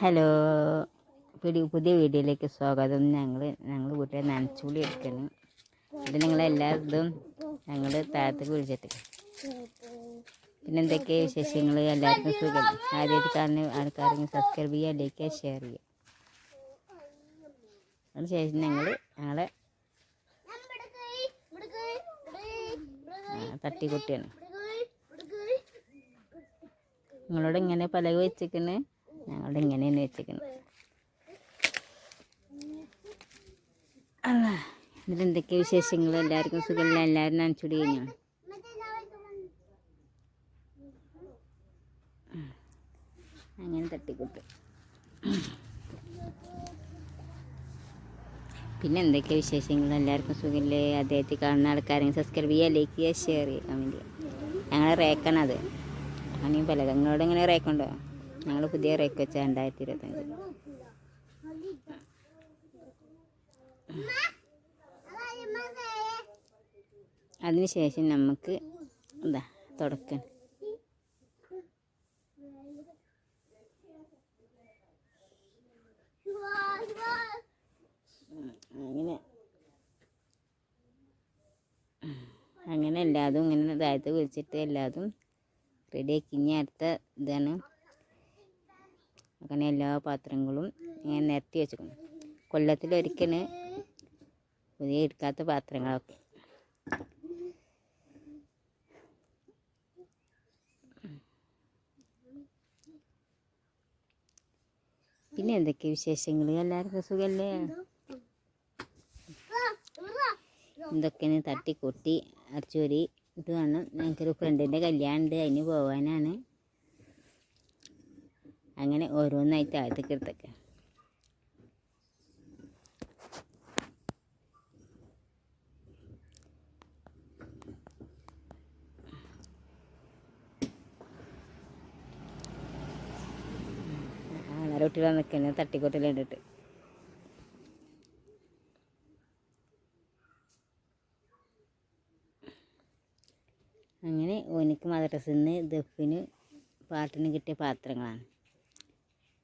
Hello. പുതിയ പുതിയ വീഡിയോയിലേക്ക് സ്വാഗതം. ഞങ്ങൾ ഞങ്ങൾ വീട്ടിൽ നനച്ചുള്ളി എടുക്കണം ഇത് നിങ്ങളെല്ലാ ഇതും ഞങ്ങൾ താഴത്തേക്ക് വിളിച്ചിട്ട്. പിന്നെ എന്തൊക്കെ വിശേഷങ്ങൾ എല്ലാവർക്കും സുഖം. ആദ്യമായിട്ട് കാണുന്ന ആൾക്കാരെങ്കിൽ സബ്സ്ക്രൈബ് ചെയ്യുക ലൈക്ക് ഷെയർ ചെയ്യുക. അതിനുശേഷം ഞങ്ങൾ ഞങ്ങളെ തട്ടിക്കുട്ടിയാണ്. നിങ്ങളോട് ഇങ്ങനെ പലക വെച്ചിക്കണ് ഞങ്ങളുടെ ഇങ്ങനെയാണ് എന്നിട്ട് എന്തൊക്കെ വിശേഷങ്ങൾ എല്ലാവർക്കും സുഖമില്ല എല്ലാവരും നനച്ചുടി കഴിഞ്ഞു? അങ്ങനെ തട്ടിക്കൂട്ട്. പിന്നെ എന്തൊക്കെ വിശേഷങ്ങൾ എല്ലാവർക്കും സുഖമില്ലേ അദ്ദേഹത്തെ കാണുന്ന ആൾക്കാരെങ്കിൽ സബ്സ്ക്രൈബ് ചെയ്യുക ലൈക്ക് ചെയ്യുക ഷെയർ ചെയ്യുക കമന്റ് ചെയ്യുക. ഞങ്ങളെ റേക്കാണത് അങ്ങനെ പലതങ്ങളോട് ഇങ്ങനെ റേക്കുണ്ടോ ഞങ്ങൾ പുതിയ റേക്ക് വെച്ചാൽ രണ്ടായിരത്തി ഇരുപത്തഞ്ച് അതിനുശേഷം നമുക്ക് എന്താ തുടക്കം. അങ്ങനെ. അങ്ങനെ എല്ലാതും ഇങ്ങനെ താഴത്ത് വിളിച്ചിട്ട് എല്ലാതും റെഡിയാക്കി ഇനി അടുത്ത ഇതാണ് അങ്ങനെ എല്ലാ പാത്രങ്ങളും ഇങ്ങനെ നിരത്തി വെച്ചിരിക്കുന്നു. കൊല്ലത്തിലൊരിക്കൽ പുതിയ എടുക്കാത്ത പാത്രങ്ങളൊക്കെ. പിന്നെ എന്തൊക്കെ വിശേഷങ്ങൾ? എല്ലാവർക്കും സുഖമല്ലേ എന്തൊക്കെയാണ്? തട്ടിക്കൊട്ടി അരച്ചൂരി ഇത് വേണം. ഞങ്ങൾക്കൊരു ഫ്രണ്ടിന്റെ കല്യാണം ഉണ്ട് അതിന് പോകാനാണ് അങ്ങനെ ഓരോന്നായി താഴത്തേക്ക് എടുത്തൊക്കെ. കുട്ടികളെ നിൽക്കുന്നത് തട്ടിക്കൊട്ടിലിട്ടിട്ട്. അങ്ങനെ ഓനിക്ക് മദ്രസിൽ നിന്ന് ദഫിന് പാട്ടിന് കിട്ടിയ പാത്രങ്ങളാണ്.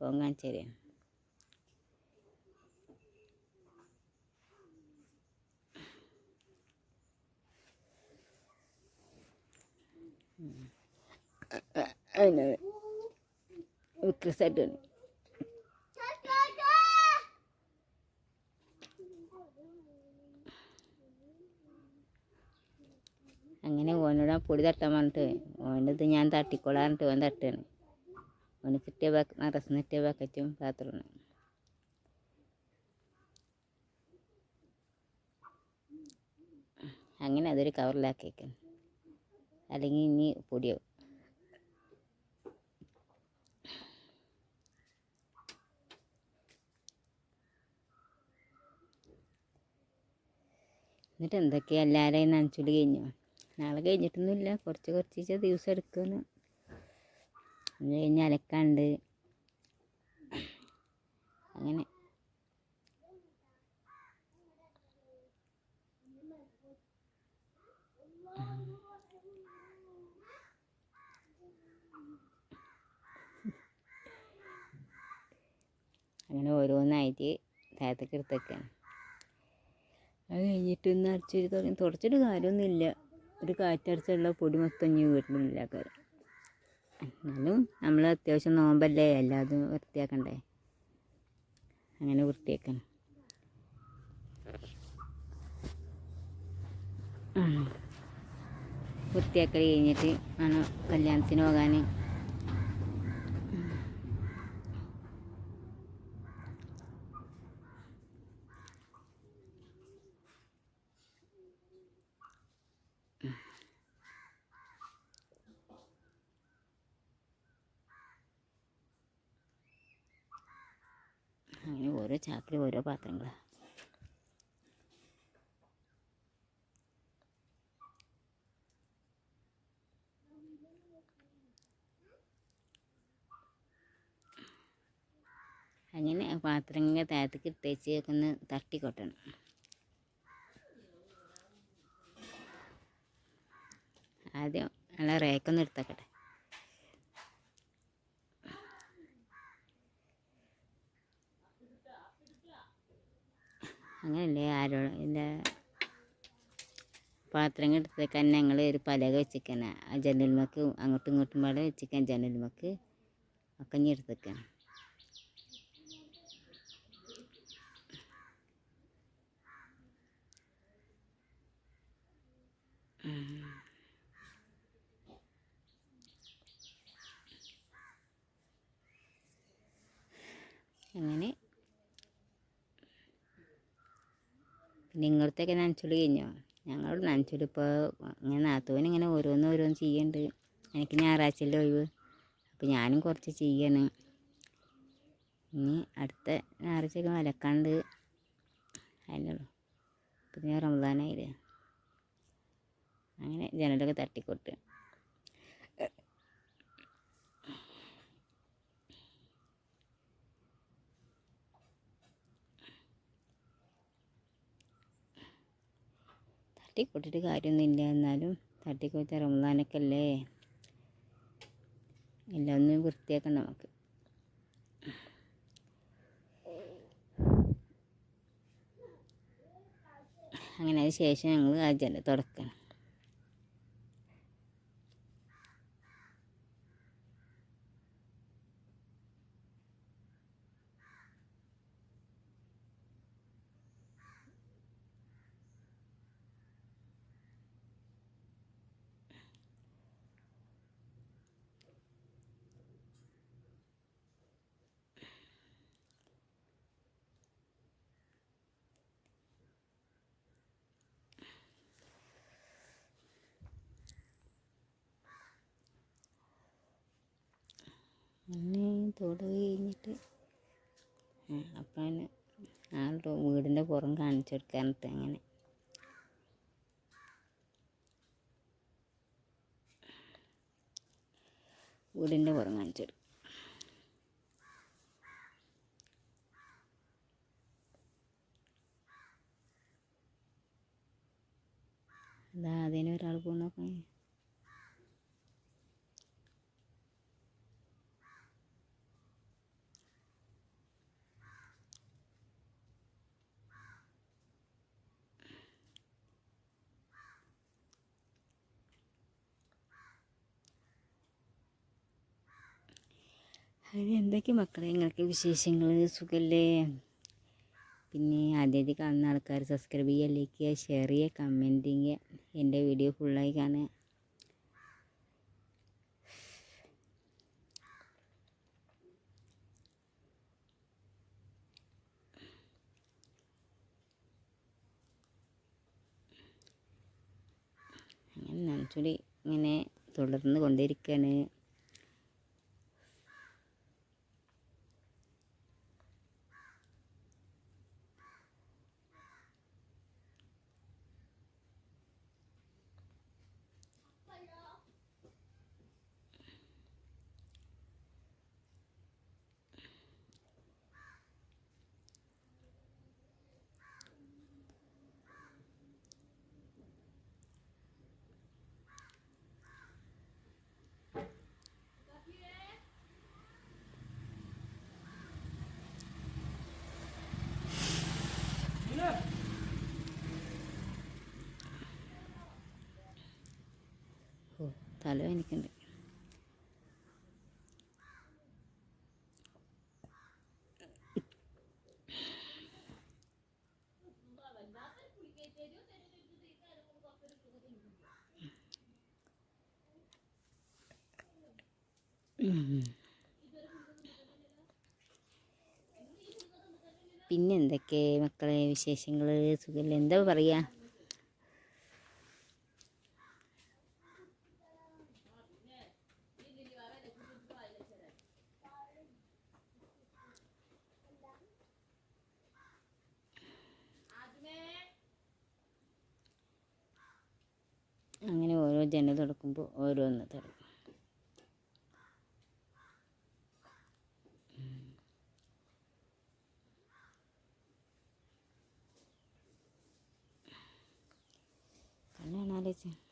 പോകാൻ കാണിച്ചു തരാം അതിന് വിക്രസായിട്ടാണ് അങ്ങനെ ഓനോട് ആ പൊടി തട്ടാൻ പറഞ്ഞിട്ട് ഓനത് ഞാൻ തട്ടിക്കോളാൻ പറഞ്ഞിട്ട് ഓൻ തട്ടുകയാണ് ഓന് കിട്ടിയ ബക്ക നിറച്ച് ബക്കറ്റും പാത്രമാണ് അങ്ങനെ അതൊരു കവറിലാക്കിയേക്കാണ് അല്ലെങ്കിൽ ഇനി പൊടിയാവും എന്നിട്ട് എന്തൊക്കെയാ എല്ലാവരെയും നനച്ചുള്ളി കഴിഞ്ഞു നാളെ കഴിഞ്ഞിട്ടൊന്നുമില്ല കുറച്ച് കുറച്ച് ദിവസം എടുക്കുന്നു അത് കഴിഞ്ഞ് അലക്കാണ്ട്. അങ്ങനെ. അങ്ങനെ ഓരോന്നായിട്ട് താഴത്തേക്ക് എടുത്തേക്കാണ്. അത് കഴിഞ്ഞിട്ട് ഇന്ന് അടിച്ചൊരു തുടങ്ങി തുടച്ചിട്ട് കാര്യമൊന്നുമില്ല. ഒരു കാറ്റടിച്ചുള്ള പൊടി മൊത്തം ഇനി വീട്ടിലില്ല കാര്യം എന്നാലും നമ്മൾ അത്യാവശ്യം നോമ്പല്ലേ? എല്ലാതും വൃത്തിയാക്കണ്ടേ? അങ്ങനെ വൃത്തിയാക്കണം വൃത്തിയാക്കൽ കഴിഞ്ഞിട്ട് ആണ് കല്യാണത്തിന് പോകാൻ അങ്ങനെ ഓരോ ചാക്കിൽ ഓരോ പാത്രങ്ങളാണ് അങ്ങനെ പാത്രങ്ങൾ താഴത്തേക്ക് ഇട്ടേച്ച് ഒന്ന് തട്ടിക്കൊട്ടണം. ആദ്യം നല്ല റേക്കൊന്ന് എടുത്തേക്കട്ടെ അങ്ങനല്ലേ ആരോ എന്റെ പാത്രങ്ങൾ എടുത്തേക്കാൻ ഞങ്ങൾ ഒരു പലക വെച്ചിരിക്കണ ആ ജനൽമക്ക് അങ്ങോട്ടും ഇങ്ങോട്ടും പാടെ വെച്ചിരിക്കാൻ ജനൽമക്ക്. ഒക്കെ ഇനി എടുത്തേക്കാണ്. അങ്ങനെ ഇങ്ങോട്ടേക്ക് നനച്ചുള്ളി കഴിഞ്ഞോ? ഞങ്ങളോട് നനച്ചുള്ളി ഇപ്പോൾ ഇങ്ങനെ നാത്തോന് ഇങ്ങനെ ഓരോന്ന് ഓരോന്ന് ചെയ്യുന്നുണ്ട് എനിക്ക് ഞായറാഴ്ചയിലെ ഒഴിവ്. അപ്പോൾ ഞാനും കുറച്ച് ചെയ്യാണ്. ഇനി അടുത്ത ഞായറാഴ്ചയൊക്കെ വലക്കാണ്ട് അതിനുള്ളൂ പിന്നെ റമദാനായില്ലേ. അങ്ങനെ ജനലൊക്കെ തട്ടിക്കൊട്ട്. തട്ടിക്കൊട്ടിട്ട് കാര്യമൊന്നുമില്ല. എന്നാലും തട്ടിക്കൂട്ട റമദാനൊക്കെ അല്ലേ എല്ലാം ഒന്ന് വൃത്തിയാക്കണം നമുക്ക്. അങ്ങനെ അതിന് ശേഷം ഞങ്ങൾ ആ തുടക്കണം. അങ്ങനെ തോട് കഴിഞ്ഞിട്ട് അപ്പം ആളുടെ വീടിന്റെ പുറം കാണിച്ചു കൊടുക്കാനിട്ട് അങ്ങനെ. വീടിന്റെ പുറം കാണിച്ചു കൊടുക്കും അതാ അതിനൊരാൾ പോകുന്നൊക്കെ അങ്ങനെ എന്തൊക്കെ മക്കളെ? നിങ്ങൾക്ക് വിശേഷങ്ങൾ സുഖല്ലേ? പിന്നെ ആദ്യമായിട്ട് കാണുന്ന ആൾക്കാർ സബ്സ്ക്രൈബ് ചെയ്യുക ലൈക്ക് ചെയ്യുക ഷെയർ ചെയ്യുക കമന്റ് ചെയ്യുക. എന്റെ വീഡിയോ ഫുള്ളായി കാണുക. അങ്ങനെ നനച്ചുകൂടി ഇങ്ങനെ തുടർന്ന് കൊണ്ടിരിക്കുകയാണ് ഓ തല വേനിക്കുന്നുണ്ട് പിന്നെ എന്തൊക്കെ മക്കളെ വിശേഷങ്ങൾ സുഖമില്ല എന്താ പറയുക 嗯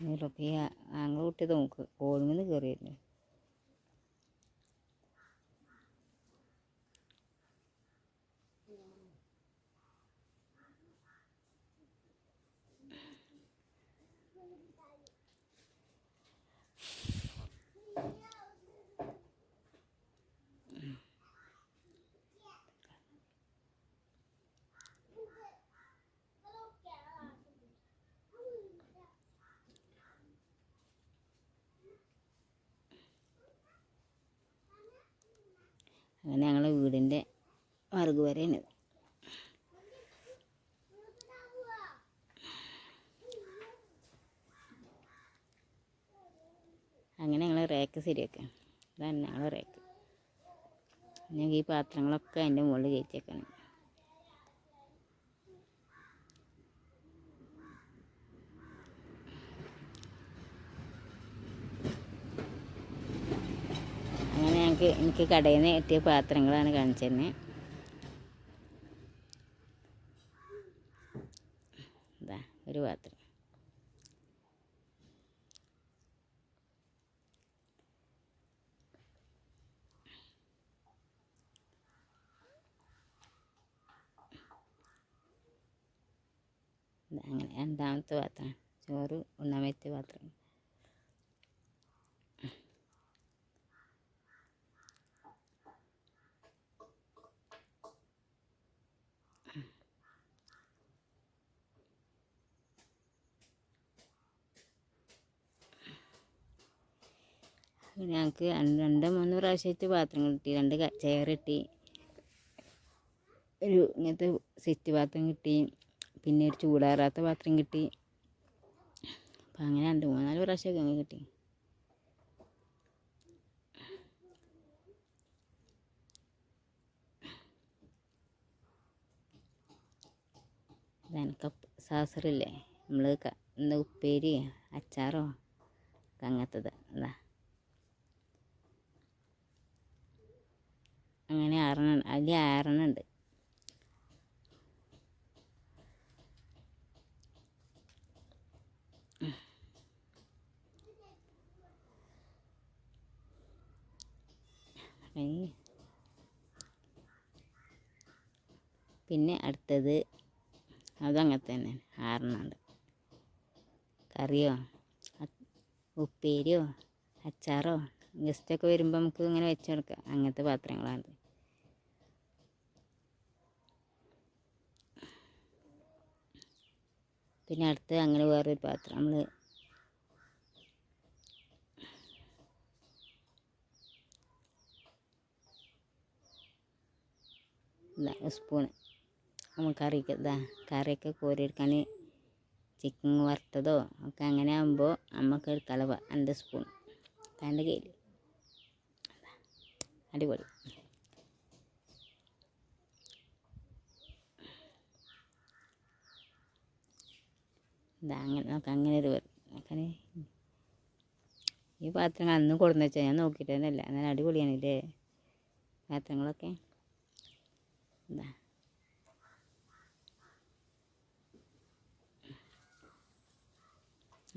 കണ്ണാണാലോചിച്ച റബിയ ആങ്ങൾ കുട്ടിയത് നോക്ക്. ഓടുമെന്ന് കയറിയിരുന്നു അങ്ങനെ ഞങ്ങളെ വീടിന്റെ മറുകു വരെയാണ്. അങ്ങനെ ഞങ്ങൾ റേക്ക് ശരിയാക്കാം അതാണ് ഞങ്ങൾ റേക്ക്. ഞങ്ങൾക്ക് ഈ പാത്രങ്ങളൊക്കെ അതിന്റെ മുകളിൽ കയറ്റിയേക്കണം. ഞങ്ങൾക്ക് എനിക്ക് കടയിൽ നിന്ന് എത്തിയ പാത്രങ്ങളാണ് കാണിച്ചു തന്നെ ഇതാ ഒരു പാത്രം. അങ്ങനെ രണ്ടാമത്തെ പാത്രം ചോറ് ഒന്നാമത്തെ പാത്രം. ഞങ്ങൾക്ക് രണ്ട് മൂന്ന് പ്രാവശ്യമായിട്ട് പാത്രം കിട്ടി. രണ്ട് ചെയർ കിട്ടി ഒരു ഇങ്ങനത്തെ സെറ്റ് പാത്രം കിട്ടി. പിന്നെ ഒരു ചൂടാറാത്ത പാത്രം കിട്ടി. അപ്പം അങ്ങനെ രണ്ട് മൂന്നാൽ പ്രാവശ്യമൊക്കെ അങ്ങനെ കിട്ടി. ഇതാണ് കപ്പ് സാസറില്ലേ നമ്മൾ എന്താ ഉപ്പേരി അച്ചാറോ? അങ്ങനത്തത് എന്താ അങ്ങനെ ആറെണ്ണം അതിൽ ആറെണ്ണം ഉണ്ട്. പിന്നെ അടുത്തത് അതങ്ങനത്തെ തന്നെ. ആറെണ്ണം ഉണ്ട്. കറിയോ? ഉപ്പേരിയോ? അച്ചാറോ? ഗസ്റ്റൊക്കെ വരുമ്പോൾ നമുക്ക് ഇങ്ങനെ വെച്ചെടുക്കാം അങ്ങനത്തെ പാത്രങ്ങളാണ്. പിന്നെ അടുത്ത് അങ്ങനെ വേറൊരു പാത്രം നമ്മൾ സ്പൂൺ നമ്മൾ കറിക്ക് ഇതാ കറിയൊക്കെ കോരിയെടുക്കാൻ ചിക്കൻ വറുത്തതോ ഒക്കെ അങ്ങനെ ആകുമ്പോൾ നമുക്ക് എടുക്കാലോ രണ്ട് സ്പൂൺ രണ്ട് കയ്യിൽ അടിപൊളി. അങ്ങനെ നമുക്ക് അങ്ങനെ ഒരു അങ്ങനെ. ഈ പാത്രങ്ങൾ അന്ന് കൊടുന്ന് വെച്ചാൽ ഞാൻ നോക്കിയിട്ട് തന്നെയല്ല എന്നാൽ അടിപൊളിയാണ് ഇല്ലേ പാത്രങ്ങളൊക്കെ. എന്താ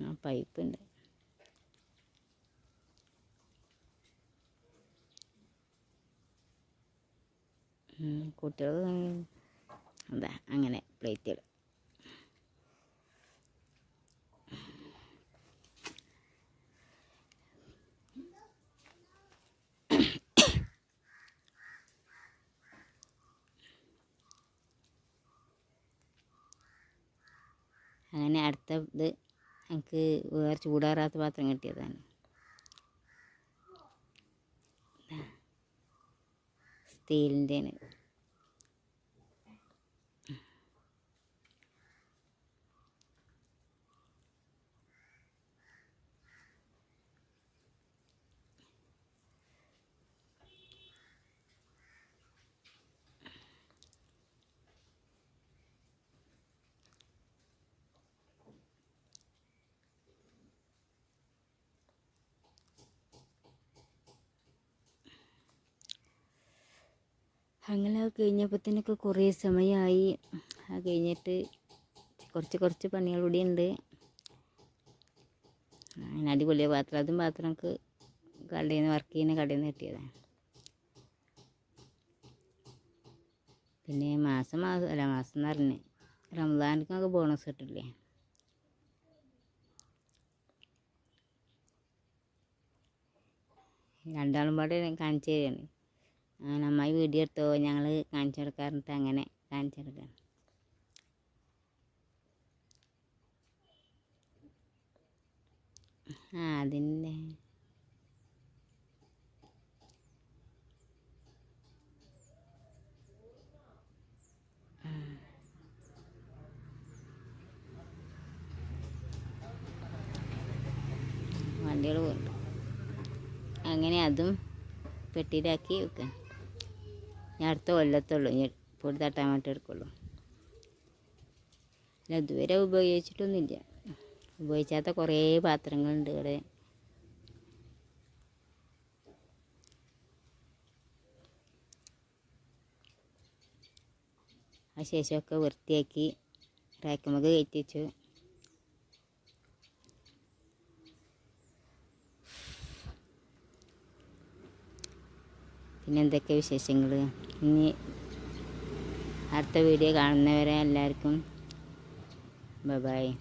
ആ പൈപ്പ് ഉണ്ട് കുട്ടികൾ അതാ അങ്ങനെ പ്ലേറ്റുകൾ. അങ്ങനെ അടുത്ത ഇത് എനിക്ക് വേറെ ചൂടാറാത്ത പാത്രം കിട്ടിയതാണ്. സ്റ്റീലിന്റെയാണ്. അങ്ങനെ അത് കഴിഞ്ഞപ്പോഴത്തേനൊക്കെ കുറേ സമയമായി. അത് കഴിഞ്ഞിട്ട് കുറച്ച് കുറച്ച് പണികൾ കൂടി ഉണ്ട് അങ്ങനെ അടിപൊളിയ പാത്രം. അതും പാത്രം നമുക്ക് കടയിൽ നിന്ന് വർക്ക് ചെയ്യുന്ന കടയിൽ നിന്ന് കിട്ടിയതാണ്. പിന്നെ മാസം മാസം അല്ല മാസം എന്ന് പറഞ്ഞ് നമുക്ക് ബോണസ് കിട്ടില്ലേ? രണ്ടാളും പാടെ കാണിച്ചു തരികയാണ് അമ്മായി വീഡിയോ എടുത്തോ ഞങ്ങൾ കാണിച്ചു കൊടുക്കാറുണ്ട് അങ്ങനെ കാണിച്ചു കൊടുക്കാം. ആ അതിന്റെ. വണ്ടികൾ അങ്ങനെ അതും പെട്ടിയിലാക്കി വെക്കാൻ ഞാൻ അടുത്ത കൊല്ലത്തുള്ളൂ. ഇനി പൊടി തട്ടാൻ വേണ്ടി എടുക്കുള്ളൂ. അല്ല ഇതുവരെ ഉപയോഗിച്ചിട്ടൊന്നുമില്ല. ഉപയോഗിച്ചാത്ത കുറേ പാത്രങ്ങളുണ്ട് ഇവിടെ. ആ ശേഷമൊക്കെ വൃത്തിയാക്കി റാക്കുമൊക്കെ കയറ്റി വെച്ചു. പിന്നെ എന്തൊക്കെ വിശേഷങ്ങൾ ഇനി അടുത്ത വീഡിയോ കാണുന്നവരെ എല്ലാവർക്കും ബബായ്.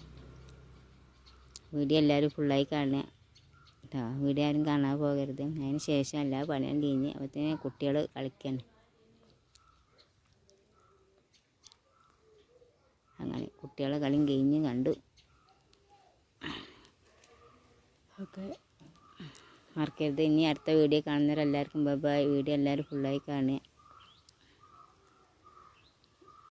വീഡിയോ എല്ലാവരും ഫുള്ളായി കാണുക. കേട്ടോ വീഡിയോ ആരും കാണാൻ പോകരുത്. അതിന് ശേഷം എല്ലാ പണിയും കഴിഞ്ഞ് അപ്പോഴത്തേന് കുട്ടികൾ കളിക്കണം. അങ്ങനെ കുട്ടികളെ കളിയും കഴിഞ്ഞ് കണ്ടു. ഓക്കെ മറക്കരുത്. ഇനി അടുത്ത വീഡിയോ കാണുന്നവരെല്ലാവർക്കും ബബായ് വീഡിയോ എല്ലാവരും ഫുള്ളായി കാണുക.